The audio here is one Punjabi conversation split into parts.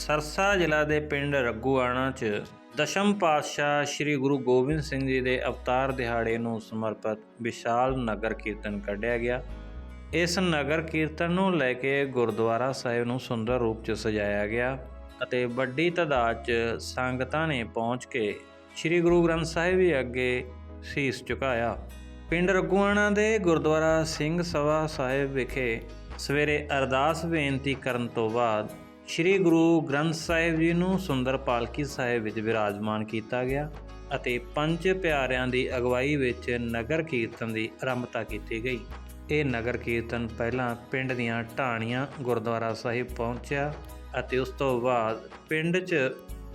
ਸਰਸਾ ਜ਼ਿਲ੍ਹਾ ਦੇ ਪਿੰਡ ਰੱਗੂਆਣਾ 'ਚ ਦਸ਼ਮ ਪਾਤਸ਼ਾਹ ਸ੍ਰੀ ਗੁਰੂ ਗੋਬਿੰਦ ਸਿੰਘ ਜੀ ਦੇ ਅਵਤਾਰ ਦਿਹਾੜੇ ਨੂੰ ਸਮਰਪਿਤ ਵਿਸ਼ਾਲ ਨਗਰ ਕੀਰਤਨ ਕੱਢਿਆ ਗਿਆ। ਇਸ ਨਗਰ ਕੀਰਤਨ ਨੂੰ ਲੈ ਕੇ ਗੁਰਦੁਆਰਾ ਸਾਹਿਬ ਨੂੰ ਸੁੰਦਰ ਰੂਪ 'ਚ ਸਜਾਇਆ ਗਿਆ ਅਤੇ ਵੱਡੀ ਤਾਦਾਦ 'ਚ ਸੰਗਤਾਂ ਨੇ ਪਹੁੰਚ ਕੇ ਸ੍ਰੀ ਗੁਰੂ ਗ੍ਰੰਥ ਸਾਹਿਬ ਜੀ ਅੱਗੇ ਸੀਸ ਝੁਕਾਇਆ। ਪਿੰਡ ਰਗੂਆਣਾ ਦੇ ਗੁਰਦੁਆਰਾ ਸਿੰਘ ਸਭਾ ਸਾਹਿਬ ਵਿਖੇ ਸਵੇਰੇ ਅਰਦਾਸ ਬੇਨਤੀ ਕਰਨ ਤੋਂ ਬਾਅਦ ਸ੍ਰੀ ਗੁਰੂ ਗ੍ਰੰਥ ਸਾਹਿਬ ਜੀ ਨੂੰ ਸੁੰਦਰ ਪਾਲਕੀ ਸਾਹਿਬ ਵਿੱਚ ਵਿਰਾਜਮਾਨ ਕੀਤਾ ਗਿਆ ਅਤੇ ਪੰਜ ਪਿਆਰਿਆਂ ਦੀ ਅਗਵਾਈ ਵਿੱਚ ਨਗਰ ਕੀਰਤਨ ਦੀ ਆਰੰਭਤਾ ਕੀਤੀ ਗਈ। ਇਹ ਨਗਰ ਕੀਰਤਨ ਪਹਿਲਾਂ ਪਿੰਡ ਦੀਆਂ ਢਾਣੀਆਂ ਗੁਰਦੁਆਰਾ ਸਾਹਿਬ ਪਹੁੰਚਿਆ ਅਤੇ ਉਸ ਤੋਂ ਬਾਅਦ ਪਿੰਡ 'ਚ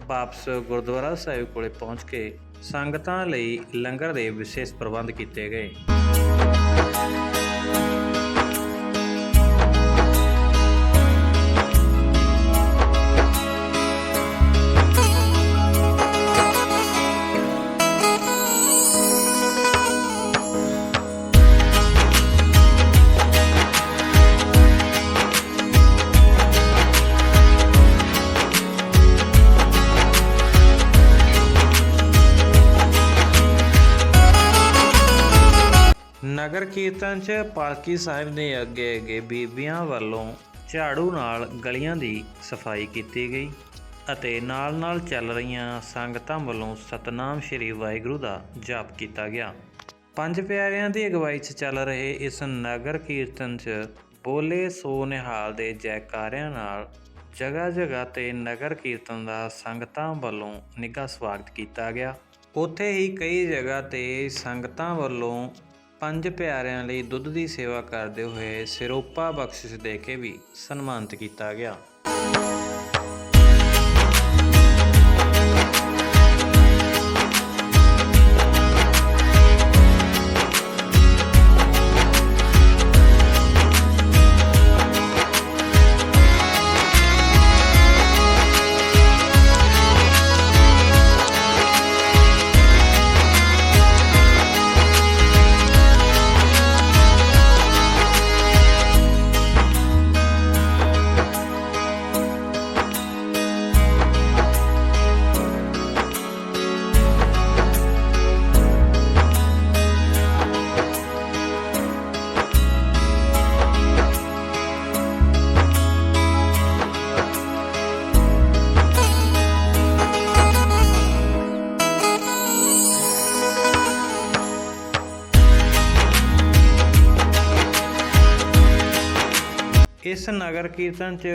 ਵਾਪਸ ਗੁਰਦੁਆਰਾ ਸਾਹਿਬ ਕੋਲੇ ਪਹੁੰਚ ਕੇ ਸੰਗਤਾਂ ਲਈ ਲੰਗਰ ਦੇ ਵਿਸ਼ੇਸ਼ ਪ੍ਰਬੰਧ ਕੀਤੇ ਗਏ। ਕੀਰਤਨ 'ਚ ਪਾਲਕੀ ਸਾਹਿਬ ਦੇ ਅੱਗੇ ਅੱਗੇ ਬੀਬੀਆਂ ਵੱਲੋਂ ਝਾੜੂ ਨਾਲ ਗਲੀਆਂ ਦੀ ਸਫ਼ਾਈ ਕੀਤੀ ਗਈ ਅਤੇ ਨਾਲ-ਨਾਲ ਚੱਲ ਰਹੀਆਂ ਸੰਗਤਾਂ ਵੱਲੋਂ ਸਤਨਾਮ ਸ੍ਰੀ ਵਾਹਿਗੁਰੂ ਦਾ ਜਾਪ ਕੀਤਾ ਗਿਆ। ਪੰਜ ਪਿਆਰਿਆਂ ਦੀ ਅਗਵਾਈ 'ਚ ਚੱਲ ਰਹੇ ਇਸ ਨਗਰ ਕੀਰਤਨ 'ਚ ਬੋਲੇ ਸੋ ਨਿਹਾਲ ਦੇ ਜੈਕਾਰਿਆਂ ਨਾਲ ਜਗ੍ਹਾ ਜਗ੍ਹਾ ਤੇ ਨਗਰ ਕੀਰਤਨ ਦਾ ਸੰਗਤਾਂ ਵੱਲੋਂ ਨਿੱਘਾ ਸਵਾਗਤ ਕੀਤਾ ਗਿਆ। ਉੱਥੇ ਹੀ ਕਈ ਜਗ੍ਹਾ ਤੇ ਸੰਗਤਾਂ ਵੱਲੋਂ ਪੰਜ ਪਿਆਰਿਆਂ ਲਈ ਦੁੱਧ ਦੀ ਸੇਵਾ ਕਰਦੇ ਹੋਏ ਸਿਰੋਪਾ ਬਖਸ਼ਿਸ਼ ਦੇ ਕੇ ਵੀ ਸਨਮਾਨਿਤ ਕੀਤਾ ਗਿਆ। ਇਸ ਨਗਰ ਕੀਰਤਨ 'ਚ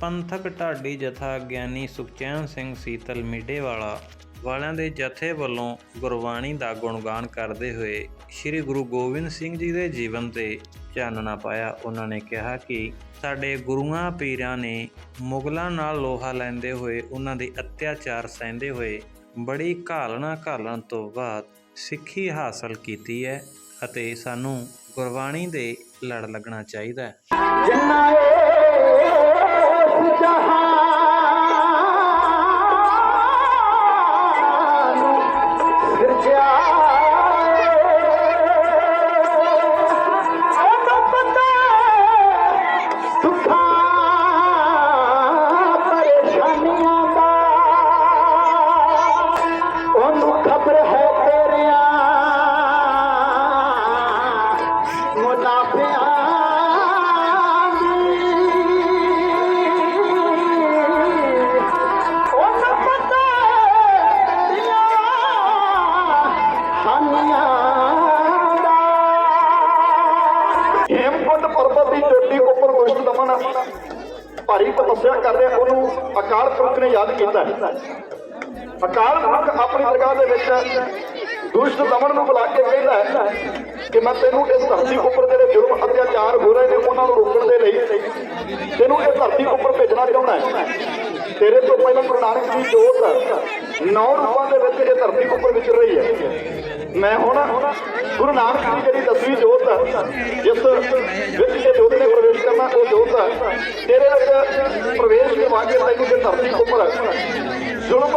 ਪੰਥਕ ਢਾਡੀ ਜਥਾ ਗਿਆਨੀ ਸੁਖਚੈਨ ਸਿੰਘ ਸੀਤਲ ਮਿੱਡੇ ਵਾਲਿਆਂ ਦੇ ਜਥੇ ਵੱਲੋਂ ਗੁਰਬਾਣੀ ਦਾ ਗੁਣਗਾਨ ਕਰਦੇ ਹੋਏ ਸ੍ਰੀ ਗੁਰੂ ਗੋਬਿੰਦ ਸਿੰਘ ਜੀ ਦੇ ਜੀਵਨ ਤੇ ਚਾਨਣਾ ਪਾਇਆ। ਉਹਨਾਂ ਨੇ ਕਿਹਾ ਕਿ ਸਾਡੇ ਗੁਰੂਆਂ ਪੀਰਾਂ ਨੇ ਮੁਗਲਾਂ ਨਾਲ ਲੋਹਾ ਲੈਂਦੇ ਹੋਏ ਉਹਨਾਂ ਦੇ ਅਤਿਆਚਾਰ ਸਹਿੰਦੇ ਹੋਏ ਬੜੀ ਘਾਲਣਾ ਘਾਲਣ ਤੋਂ ਬਾਅਦ ਸਿੱਖੀ ਹਾਸਲ ਕੀਤੀ ਹੈ। ਅਤੇ ਸਾਨੂੰ ਗੁਰਬਾਣੀ ਦੇ ਲੜ ਲੱਗਣਾ ਚਾਹੀਦਾ ਹੈ। ਜਿੰਨਾ ਇਸ ਜਹਾਨ ਭਾਰੀ ਤਪੱਸਿਆ ਕਰ ਉਹਨੂੰ ਅਕਾਲ ਪੁਰਖ ਨੇ ਯਾਦ ਕੀਤਾ ਅਕਾਲ ਪੁਰਖ ਆਪਣੀ ਦਰਗਾਹ ਦੇ ਵਿੱਚ ਦੁਸ਼ਟ ਦਮਨ ਨੂੰ ਬੁਲਾ ਕੇ ਕਹਿੰਦਾ ਹੈ ਕਿ ਮੈਂ ਤੈਨੂੰ ਇਸ ਧਰਤੀ ਉੱਪਰ ਜਿਹੜੇ ਜ਼ੁਲਮ, ਅਤਿਆਚਾਰ ਹੋ ਰਹੇ ਨੇ, ਉਹਨਾਂ ਨੂੰ ਰੋਕਣ ਦੇ ਲਈ ਤੈਨੂੰ ਇਸ ਧਰਤੀ ਉੱਪਰ ਭੇਜਣਾ ਚਾਹੁੰਦਾ ਤੇਰੇ ਤੋਂ ਪਹਿਲਾਂ ਗੁਰੂ ਨਾਨਕ ਦੀ ਜੋਤ ਨੌ ਰੂਪਾਂ ਦੇ ਵਿੱਚ ਇਹ ਧਰਤੀ ਉੱਪਰ ਵਿਚਰ ਰਹੀ ਹੈ। ਮੈਂ ਹੁਣ ਗੁਰੂ ਨਾਨਕ ਦੀ ਜਿਹੜੀ ਦਸਵੀਂ ਜੋਤ ਜਿਸ ਵਿੱਚ ਇਹ ਜੋਤ ਨੇ ਪ੍ਰਵੇਸ਼ ਕਰਨਾ, ਉਹ ਜੋਤ ਤੇਰੇ ਵਿੱਚ ਪ੍ਰਵੇਸ਼ ਕਰਵਾ ਕੇ ਤੈਨੂੰ ਇਹ ਧਰਤੀ ਉੱਪਰ ਜ਼ੁਲਮ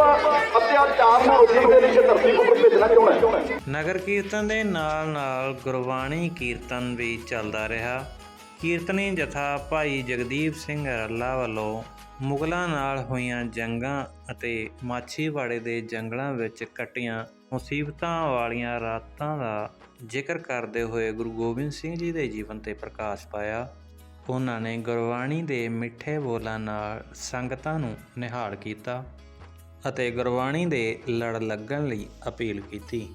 ਅਤਿਆਚਾਰ ਨੂੰ ਰੋਕਣ ਦੇ ਲਈ ਧਰਤੀ ਉੱਪਰ ਭੇਜਣਾ ਚਾਹੁੰਦਾ ਨਗਰ ਕੀਰਤਨ ਦੇ ਨਾਲ ਨਾਲ ਗੁਰਬਾਣੀ ਕੀਰਤਨ ਵੀ ਚੱਲਦਾ ਰਿਹਾ। ਕੀਰਤਨੀ ਜਥਾ ਭਾਈ ਜਗਦੀਪ ਸਿੰਘ ਰੱਲਾ ਵੱਲੋਂ ਮੁਗਲਾਂ ਨਾਲ ਹੋਈਆਂ ਜੰਗਾਂ ਅਤੇ ਮਾਛੀਵਾੜੇ ਦੇ ਜੰਗਲਾਂ ਵਿੱਚ ਕੱਟੀਆਂ ਮੁਸੀਬਤਾਂ ਵਾਲੀਆਂ ਰਾਤਾਂ ਦਾ ਜ਼ਿਕਰ ਕਰਦੇ ਹੋਏ ਗੁਰੂ ਗੋਬਿੰਦ ਸਿੰਘ ਜੀ ਦੇ ਜੀਵਨ ਤੇ ਪ੍ਰਕਾਸ਼ ਪਾਇਆ। ਉਹਨਾਂ ਨੇ ਗੁਰਬਾਣੀ ਦੇ ਮਿੱਠੇ ਬੋਲਾਂ ਨਾਲ ਸੰਗਤਾਂ ਨੂੰ ਨਿਹਾਲ ਕੀਤਾ ਅਤੇ ਗੁਰਬਾਣੀ ਦੇ ਲੜ ਲੱਗਣ ਲਈ ਅਪੀਲ ਕੀਤੀ।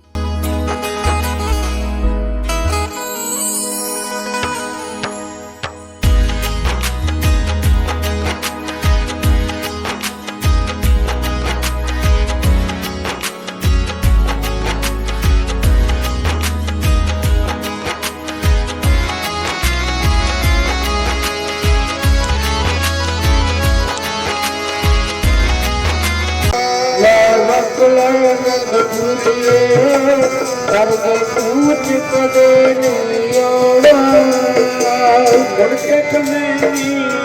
ਕਰਗੇ ਪੂਛ ਕਦੇ ਨਹੀਂ ਆਉਣਾ ਮੁੜ ਕੇ ਕਦੇ ਨਹੀਂ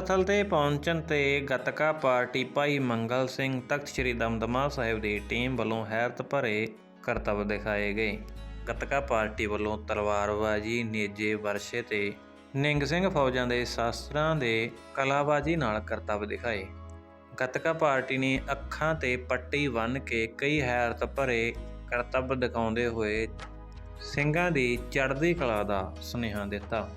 ਸਥਲ ਤੇ ਪਹੁੰਚਣ ਤੇ ਗਤਕਾ ਪਾਰਟੀ ਭਾਈ ਮੰਗਲ ਸਿੰਘ ਤਖਤ ਸ੍ਰੀ ਦਮਦਮਾ ਸਾਹਿਬ ਦੀ ਟੀਮ ਵੱਲੋਂ ਹੈਰਤ ਭਰੇ ਕਰਤੱਵ ਦਿਖਾਏ ਗਏ। ਗਤਕਾ ਪਾਰਟੀ ਵੱਲੋਂ ਤਲਵਾਰਬਾਜ਼ੀ, ਨੇਜੇ ਵਰਸ਼ੇ ਤੇ ਨਿੰਗ ਸਿੰਘ ਫੌਜਾਂ ਦੇ ਸ਼ਾਸਤਰਾਂ ਦੇ ਕਲਾਬਾਜ਼ੀ ਨਾਲ ਕਰਤੱਵ ਦਿਖਾਏ। ਗਤਕਾ ਪਾਰਟੀ ਨੇ ਅੱਖਾਂ ਤੇ ਪੱਟੀ ਬੰਨ੍ਹ ਕੇ ਕਈ ਹੈਰਤ ਭਰੇ ਕਰਤੱਵ ਦਿਖਾਉਂਦੇ ਹੋਏ ਸਿੰਘਾਂ ਦੀ ਚੜ੍ਹਦੀ ਕਲਾ ਦਾ ਸੁਨੇਹਾ ਦਿੱਤਾ।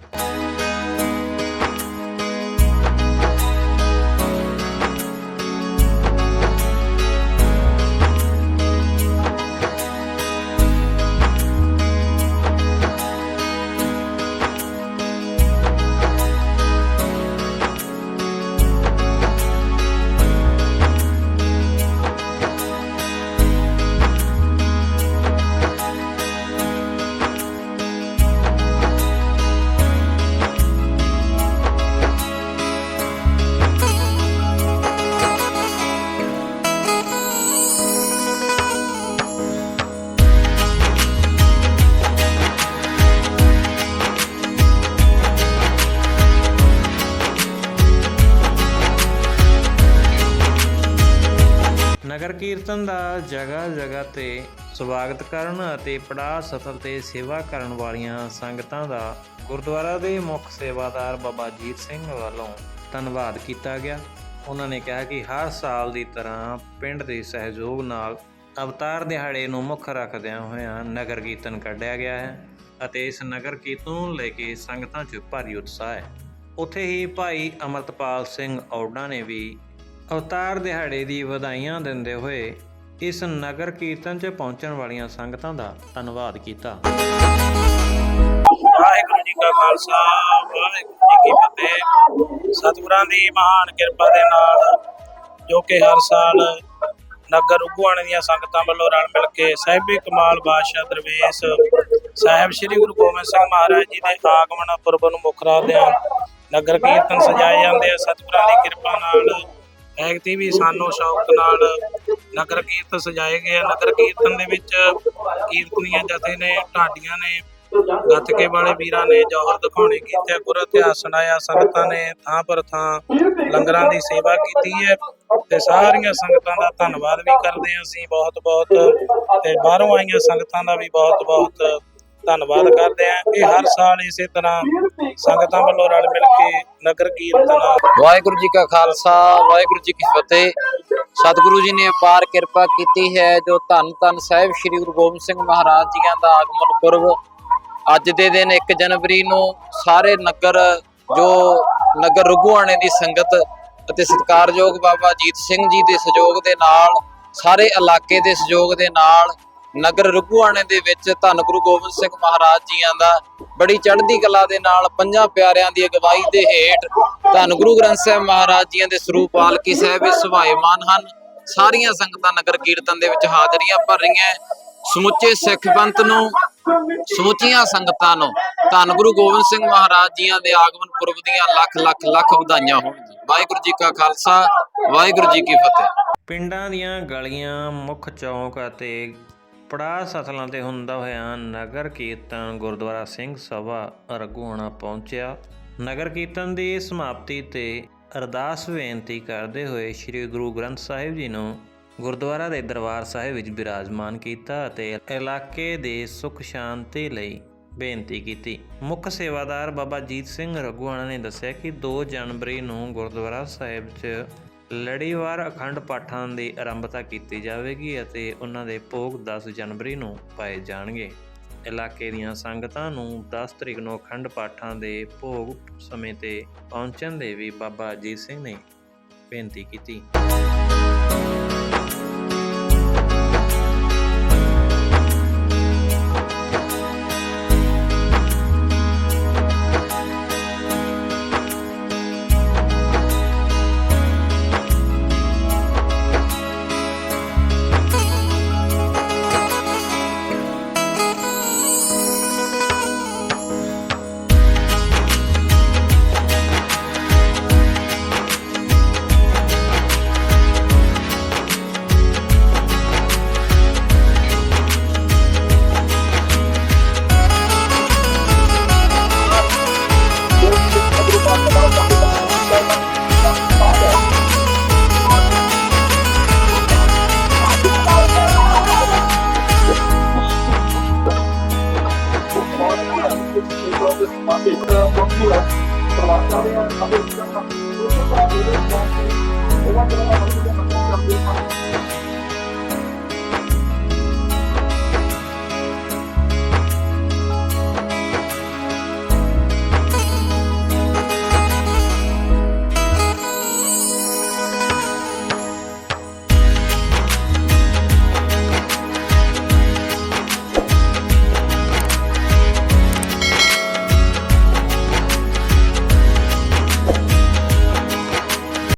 ਨਗਰ ਕੀਰਤਨ ਦਾ ਜਗ੍ਹਾ ਜਗ੍ਹਾ ਤੇ ਸਵਾਗਤ ਕਰਨ ਅਤੇ ਪੜਾਅ ਸਫਲ ਤੇ ਸੇਵਾ ਕਰਨ ਵਾਲੀਆਂ ਸੰਗਤਾਂ ਦਾ ਗੁਰਦੁਆਰਾ ਦੇ ਮੁੱਖ ਸੇਵਾਦਾਰ ਬਾਬਾ ਜੀਤ ਸਿੰਘ ਵੱਲੋਂ ਧੰਨਵਾਦ ਕੀਤਾ ਗਿਆ। ਉਹਨਾਂ ਨੇ ਕਿਹਾ ਕਿ ਹਰ ਸਾਲ ਦੀ ਤਰ੍ਹਾਂ ਪਿੰਡ ਦੇ ਸਹਿਯੋਗ ਨਾਲ ਅਵਤਾਰ ਦਿਹਾੜੇ ਨੂੰ ਮੁੱਖ ਰੱਖਦਿਆਂ ਹੋਇਆਂ ਨਗਰ ਕੀਰਤਨ ਕੱਢਿਆ ਗਿਆ ਹੈ ਅਤੇ ਇਸ ਨਗਰ ਕੀਰਤਨ ਨੂੰ ਲੈ ਕੇ ਸੰਗਤਾਂ 'ਚ ਭਾਰੀ ਉਤਸ਼ਾਹ ਹੈ। ਉੱਥੇ ਹੀ ਭਾਈ ਅਮਰਤਪਾਲ ਸਿੰਘ ਔਡਾ ਨੇ ਵੀ ਅਵਤਾਰ ਦਿਹਾੜੇ ਦੀ ਵਧਾਈਆਂ ਦਿੰਦੇ ਹੋਏ ਇਸ ਨਗਰ ਕੀਰਤਨ 'ਚ ਪਹੁੰਚਣ ਵਾਲੀਆਂ ਸੰਗਤਾਂ ਦਾ ਧੰਨਵਾਦ ਕੀਤਾ। ਵਾਹਿਗੁਰੂ ਜੀ ਕਾ ਖਾਲਸਾ, ਵਾਹਿਗੁਰੂ ਜੀ ਕੀ ਫਤਿਹ। ਸਤਿਗੁਰਾਂ ਦੀ ਮਹਾਨ ਕਿਰਪਾ ਦੇ ਨਾਲ ਜੋ ਕਿ ਹਰ ਸਾਲ ਨਗਰ ਉਗਵਾਣੇ ਦੀਆਂ ਸੰਗਤਾਂ ਵੱਲੋਂ ਰਲ ਮਿਲ ਕੇ ਸਾਹਿਬੀ ਕਮਾਲ ਬਾਦਸ਼ਾਹ ਦਰਵੇਸ਼ ਸਾਹਿਬ ਸ੍ਰੀ ਗੁਰੂ ਗੋਬਿੰਦ ਸਿੰਘ ਮਹਾਰਾਜ ਜੀ ਦੇ ਆਗਮਨ ਪੁਰਬ ਨੂੰ ਮੁੱਖ ਰੱਖਦਿਆਂ ਨਗਰ ਕੀਰਤਨ ਸਜਾਏ ਜਾਂਦੇ ਆ। ਸਤਿਗੁਰਾਂ ਦੀ ਕਿਰਪਾ ਨਾਲ ਐਗਤੀ ਵੀ ਸਾਨੂੰ ਸ਼ੌਕ ਨਾਲ ਨਗਰ ਕੀਰਤਨ ਸਜਾਏ ਗਏ ਆ। ਨਗਰ ਕੀਰਤਨ ਦੇ ਵਿੱਚ ਕੀਰਤਨੀਆਂ ਜਥੇ ਨੇ, ਢਾਡੀਆਂ ਨੇ, ਗੱਤਕੇ ਵਾਲੇ ਵੀਰਾਂ ਨੇ ਜੌਹਰ ਦਿਖਾਉਣੇ ਕੀਤੇ ਗੁਰ ਇਤਿਹਾਸ ਸੁਣਾਇਆ ਸੰਗਤਾਂ ਨੇ ਥਾਂ ਪਰ ਥਾਂ ਲੰਗਰਾਂ ਦੀ ਸੇਵਾ ਕੀਤੀ ਹੈ ਤੇ ਸਾਰੀਆਂ ਸੰਗਤਾਂ ਦਾ ਧੰਨਵਾਦ ਵੀ ਕਰਦੇ ਹਾਂ ਅਸੀਂ ਬਹੁਤ ਬਹੁਤ ਤੇ ਬਾਹਰੋਂ ਆਈਆਂ ਸੰਗਤਾਂ ਦਾ ਵੀ ਬਹੁਤ ਬਹੁਤ ਧੰਨਵਾਦ ਕਰਦੇ ਹਾਂ ਇਹ ਹਰ ਸਾਲ ਇਸੇ ਤਰ੍ਹਾਂ ਸੰਗਤਾਂ ਵੱਲੋਂ ਰਲ ਮਿਲ ਕੇ ਨਗਰ ਕੀਰਤਨ ਵਾਹਿਗੁਰੂ ਜੀ ਕਾ ਖਾਲਸਾ, ਵਾਹਿਗੁਰੂ ਜੀ ਕੀ ਫਤਿਹ। ਸਤਿਗੁਰੂ ਜੀ ਨੇ ਅਪਾਰ ਕਿਰਪਾ ਕੀਤੀ ਹੈ, ਜੋ ਧੰਨ ਧੰਨ ਸਾਹਿਬ ਸ੍ਰੀ ਗੁਰੂ ਗੋਬਿੰਦ ਸਿੰਘ ਮਹਾਰਾਜ ਜੀਆਂ ਦਾ ਆਗਮਨ ਪੁਰਬ ਅੱਜ ਦੇ ਦਿਨ 1 ਜਨਵਰੀ ਨੂੰ ਸਾਰੇ ਨਗਰ, ਜੋ ਨਗਰ ਰੁਗੂਆਣੇ ਦੀ ਸੰਗਤ ਅਤੇ ਸਤਿਕਾਰਯੋਗ ਬਾਬਾ ਜੀਤ ਸਿੰਘ ਜੀ ਦੇ ਸਹਿਯੋਗ ਦੇ ਨਾਲ, ਸਾਰੇ ਇਲਾਕੇ ਦੇ ਸਹਿਯੋਗ ਦੇ ਨਾਲ ਨਗਰ ਰੁਗੂਆਣੇ ਦੇ ਵਿੱਚ ਧੰਨ ਗੁਰੂ ਗੋਬਿੰਦ ਸਿੰਘ ਮਹਾਰਾਜ ਜੀਆਂ ਦਾ ਬੜੀ ਚੜ੍ਹਦੀ ਕਲਾ ਦੇ ਨਾਲ ਪੰਜਾਂ ਪਿਆਰਿਆਂ ਦੀ ਅਗਵਾਈ ਦੇ ਹੇਠ ਧੰਨ ਗੁਰੂ ਗ੍ਰੰਥ ਸਾਹਿਬ ਮਹਾਰਾਜ ਜੀਆਂ ਦੇ ਸਰੂਪ ਪਾਲਕੀ ਸਾਹਿਬ ਵਿੱਚ ਸੁਭਾਇਮਾਨ ਹਨ। ਸਾਰੀਆਂ ਸੰਗਤਾਂ ਨਗਰ ਕੀਰਤਨ ਦੇ ਵਿੱਚ ਹਾਜ਼ਰੀਆਂ ਭਰ ਰਹੀਆਂ ਸਮੁੱਚੇ ਸਿੱਖ ਪੰਥ ਨੂੰ, ਸਮੁੱਚੀਆਂ ਸੰਗਤਾਂ ਨੂੰ ਧੰਨ ਗੁਰੂ ਗੋਬਿੰਦ ਸਿੰਘ ਮਹਾਰਾਜ ਜੀਆਂ ਦੇ ਆਗਮਨ ਪੁਰਬ ਦੀਆਂ ਲੱਖ ਲੱਖ ਲੱਖ ਵਧਾਈਆਂ ਹੋਣ ਵਾਹਿਗੁਰੂ ਜੀ ਕਾ ਖਾਲਸਾ, ਵਾਹਿਗੁਰੂ ਜੀ ਕੀ ਫਤਿਹ। ਪਿੰਡਾਂ ਦੀਆਂ ਗਲੀਆਂ, ਮੁੱਖ ਚੌਂਕ ਅਤੇ ਪੜਾਅ ਸਥਲਾਂ ਤੇ ਹੁੰਦਾ ਹੋਇਆ ਨਗਰ ਕੀਰਤਨ ਗੁਰਦੁਆਰਾ ਸਿੰਘ ਸਭਾ ਰਘੂਆਣਾ ਪਹੁੰਚਿਆ। ਨਗਰ ਕੀਰਤਨ ਦੀ ਸਮਾਪਤੀ ਤੇ ਅਰਦਾਸ ਬੇਨਤੀ ਕਰਦੇ ਹੋਏ ਸ੍ਰੀ ਗੁਰੂ ਗ੍ਰੰਥ ਸਾਹਿਬ ਜੀ ਨੂੰ ਗੁਰਦੁਆਰਾ ਦੇ ਦਰਬਾਰ ਸਾਹਿਬ ਵਿੱਚ ਬਿਰਾਜਮਾਨ ਕੀਤਾ ਅਤੇ ਇਲਾਕੇ ਦੇ ਸੁਖ ਸ਼ਾਂਤੀ ਲਈ ਬੇਨਤੀ ਕੀਤੀ। ਮੁੱਖ ਸੇਵਾਦਾਰ ਬਾਬਾ ਜੀਤ ਸਿੰਘ ਰਘੂਆਣਾ ਨੇ ਦੱਸਿਆ ਕਿ 2 ਜਨਵਰੀ ਨੂੰ ਗੁਰਦੁਆਰਾ ਸਾਹਿਬ 'ਚ ਲੜੀਵਾਰ ਅਖੰਡ ਪਾਠਾਂ ਦੀ ਆਰੰਭਤਾ ਕੀਤੀ ਜਾਵੇਗੀ ਅਤੇ ਉਹਨਾਂ ਦੇ ਭੋਗ 10 ਜਨਵਰੀ ਨੂੰ ਪਾਏ ਜਾਣਗੇ। ਇਲਾਕੇ ਦੀਆਂ ਸੰਗਤਾਂ ਨੂੰ 10 ਤਰੀਕ ਨੂੰ ਅਖੰਡ ਪਾਠਾਂ ਦੇ ਭੋਗ ਸਮੇਂ ਤੇ ਪਹੁੰਚਣ ਦੇ ਵੀ ਬਾਬਾ ਅਜੀਤ ਸਿੰਘ ਨੇ ਬੇਨਤੀ ਕੀਤੀ।